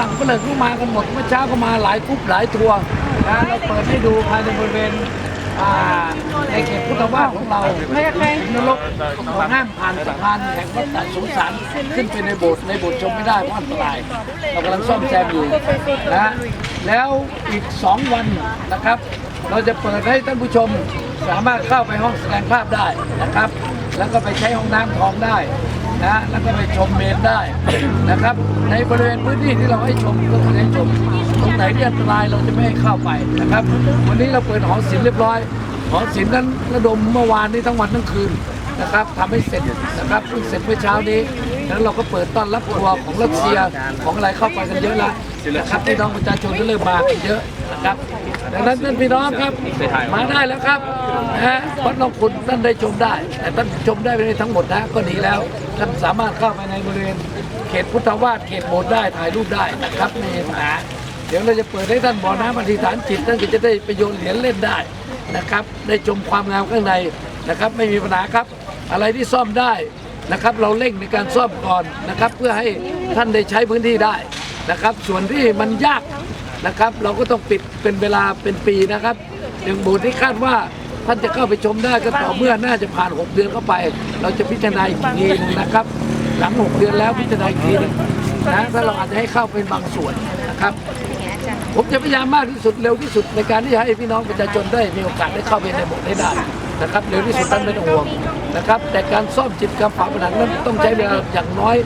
รั่งฝรั่งก็มากันหมดเมื่อเช้าก็มาหลายกรุ๊ปหลายทัวร์นะเราเปิดให้ดูภายในบริเวณอ่าในเขตพุทธวาสของเรานรกของห้ามผ่านสะพานแห่งวัดตัดสงสารขึ้นไปในโบสถ์ในโบสถ์ชมไม่ได้เพราะอันตรายเรากำลังซ่อมแซมอยู่นะฮะแล้วอีก 2 วันนะครับ เราจะเปิดให้ท่านผู้ชมสามารถเข้าไปห้องแสดงภาพได้นะครับ แล้วก็ไปใช้ห้องน้ำทองได้ นะแล้วก็ไปชมเมนได้นะครับ ในบริเวณพื้นที่ที่เราให้ชมก็คือให้ชมตรงไหนที่อันตรายเราจะไม่ให้เข้าไปนะครับ วันนี้เราเปิดหอศิลป์เรียบร้อยหอศิลป์นั้นระดมเมื่อวานนี้ทั้งวันทั้งคืนนะครับทำให้เสร็จนะครับเพิ่งเสร็จเมื่อเช้านี้แล้วเราก็เปิดต้อนรับทัวร์ของรัสเซียของอะไรเข้าไปกันเยอะแล้วนะครับพี่น้องประชาชนก็เริ่มมากันเยอะนะครับ ดังนั้นท่านพี่น้องครับมาได้แล้วครับนะฮะวัดหลวงคุณท่านได้ชมได้แต่ท่านชมได้ไม่ได้ทั้งหมดนะก็ดีแล้วท่านสามารถเข้าไปในบริเวณเขตพุทธวาสเขตโบสถ์ได้ถ่ายรูปได้นะครับไม่มีปัญหาเดี๋ยวเราจะเปิดให้ท่านบ่อน้ำอธิษฐานจิตท่านก็จะได้ไปโยนเหรียญเล่นได้นะครับ ได้ชมความงามข้างในนะครับ ไม่มีปัญหาครับ อะไรที่ซ่อมได้นะครับ เราเร่งในการซ่อมก่อนนะครับ เพื่อให้ท่านได้ใช้พื้นที่ได้นะครับ ส่วนที่มันยาก นะครับ เราก็ต้องปิดเป็นเวลาเป็นปีนะครับ อย่างโบสถ์ที่คาดว่าท่านจะเข้าไปชมได้ก็ต่อเมื่อน่าจะผ่าน 6 เดือนเข้าไป เราจะพิจารณาอีกทีนึงนะครับ หลัง 6 เดือนแล้วพิจารณาอีกทีนึงนะถ้าเราอาจจะให้เข้าเป็นบางส่วนนะครับ ผมจะพยายามมากที่สุดเร็วที่สุดในการที่จะให้พี่น้องประชาชนได้มีโอกาสได้เข้าไปในโบสถ์ให้ได้นะครับเร็วที่สุดท่านไม่ต้องห่วงนะครับ แต่การซ่อมจิตกรรมฝาผนังนั้นต้องใช้เวลาอย่างน้อย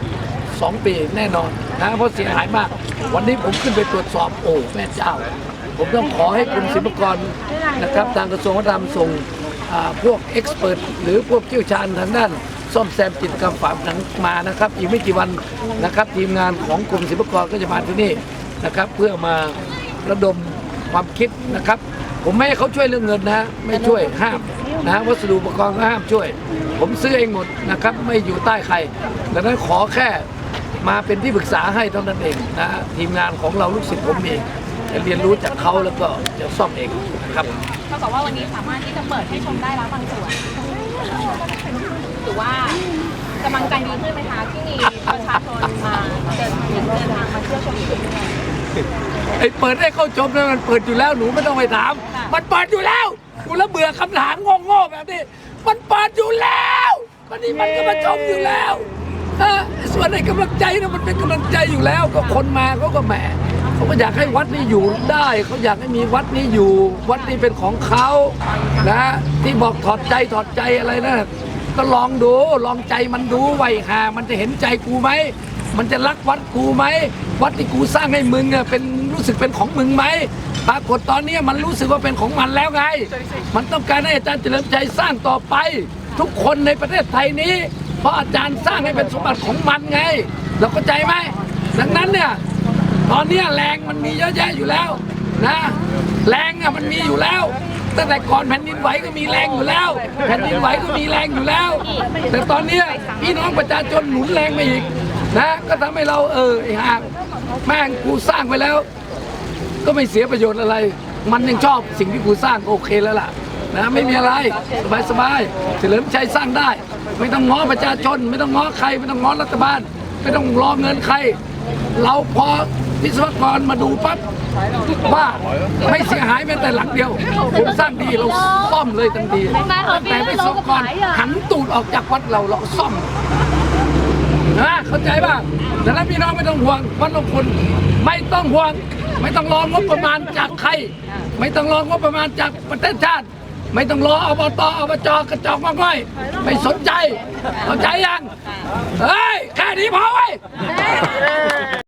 2 ปีแน่นอนนะเพราะเสียหายมาก วันนี้ผมขึ้นไปตรวจสอบโอ้แม่เจ้า ผมต้องขอให้กรมศิลปากรนะครับทางกระทรวงวัฒนธรรมส่งพวกเอ็กซ์เพรสหรือพวกเชี่ยวชาญทางด้านซ่อมแซมจิตกรรมฝาผนังมานะครับ อีกไม่กี่วันนะครับ ทีมงานของกรมศิลปากรก็จะมาที่นี่นะครับ เพื่อมาระดมความคิดนะครับ ผมไม่ให้เขาช่วยเรื่องเงินนะไม่ช่วยห้ามนะวัสดุอุปกรณ์ก็ห้ามช่วย ผมซื้อเองหมดนะครับ ไม่อยู่ใต้ใครดังนั้นขอแค่ มาเป็นที่ปรึกษาให้เท่านั้นเองนะฮะทีมงานของเราลูกศิษย์ผมเองจะเรียนรู้จากเขาแล้วก็จะซ่อมเองนะครับเท่ากับว่าวันนี้สามารถที่จะเปิดให้ชมได้แล้วบางส่วนหรือว่ากำลังใจดีขึ้นไหมคะที่มีประชาชนมาเดินเดินทางมาเที่ยวชมด้วยไอ้เปิดให้เข้าชมนั้นมันเปิดอยู่แล้วหนูไม่ต้องไปถามค่ะมันเปิดอยู่แล้วกูแล้วเบื่อคำถามโง่ๆแบบนี้มันเปิดอยู่แล้ววันนี้มันก็มาชมอยู่แล้ว ส่วนในกำลังใจนะมันเป็นกำลังใจอยู่แล้ว ก็คนมาเขาก็แหมเขาก็อยากให้วัดนี้อยู่ได้เขาอยากให้มีวัดนี้อยู่ วัดนี้เป็นของเขานะที่บอกถอดใจถอดใจอะไรนะก็ลองดูลองใจมันดูไหวหามันจะเห็นใจกูไหมมันจะรักวัดกูไหมวัดที่กูสร้างให้มึงอะเป็นรู้สึกเป็นของมึงไหมปรากฏตอนนี้มันรู้สึกว่าเป็นของมันแล้วไง มันต้องการให้อาจารย์เฉลิมชัยสร้างต่อไป ทุกคนในประเทศไทยนี้ ราะอาจารย์สร้างให้เป็นสมบัติของมันไง เราเข้าใจไหมดังนั้นเนี่ยตอนนี้แรงมันมีเยอะแยะอยู่แล้วนะแรงอะมันมีอยู่แล้วตั้งแต่ก่อนแผ่นดินไหวก็มีแรงอยู่แล้ว แผ่นดินไหวก็มีแรงอยู่แล้ว แต่ตอนนี้พี่น้องประชาชนหนุนแรงมาอีกนะก็ทำให้เราเออไอ้ห่างแม่งกูสร้างไปแล้ว ก็ไม่เสียประโยชน์อะไร มันยังชอบสิ่งที่กูสร้างโอเคแล้วล่ะ นะไม่มีอะไรสบายสบายๆเฉลิมชัยสร้างได้ ไม่ต้องง้อประชาชน ไม่ต้องง้อใคร ไม่ต้องง้อรัฐบาล ไม่ต้องรอเงินใคร เราพอวิศวกรมาดูปั๊บว่าไม่เสียหายแม้แต่หลังเดียวผมสร้างดีเราซ่อมเลยทันทีแต่วิศวกรหันตูดออกจากวัดเราเราก็ซ่อมนะเข้าใจป่ะดังนั้นพี่น้องไม่ต้องห่วงวัดหลวงคุณไม่ต้องห่วง ไม่ต้องรองบประมาณจากใคร ไม่ต้องรองบประมาณจากประเทศชาติ ไม่ต้องรออบตอบจกระจอกมาง่อยไม่สนใจเข้าใจยัง เฮ้ย แค่นี้พอไว้ย